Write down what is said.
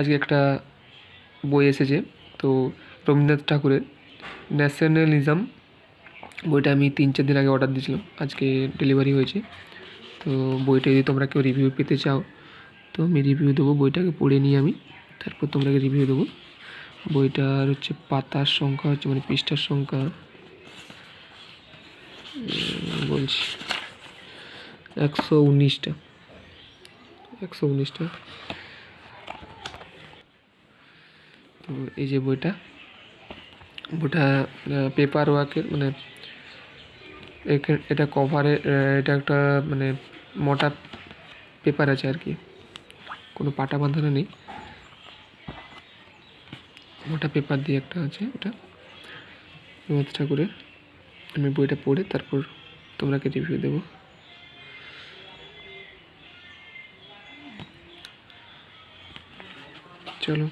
আজকে একটা বই এসেছে, তো রবীন্দ্রনাথ ঠাকুরের ন্যাশনালিজম বইটা আমি তিন চার দিন আগে অর্ডার দিয়েছিলাম, আজকে ডেলিভারি হয়েছে। তো বইটা যদি তোমরা কেউ রিভিউ পেতে চাও, তো আমি রিভিউ দেবো বইটাকে, পড়ে নিয়ে আমি, তারপর তোমাকে রিভিউ দেবো। বইটার হচ্ছে পাতার সংখ্যা, হচ্ছে মানে পৃষ্ঠার সংখ্যা। বলছি, একশো উনিশটা একশো উনিশটা তো এই যে বইটা বইটা পেপার ওয়ার্কের মানে এটা কভারে এটা একটা মানে মোটা পেপার আছে আর কি। কোনো পাটা বাঁধানো নেই। মোটা পেপার দিয়ে একটা আছে এটা। রবীন্দ্রনাথ ঠাকুরের। আমি বইটা পড়ে তারপর তোমরাকে রিভিউ দেবো। চলো।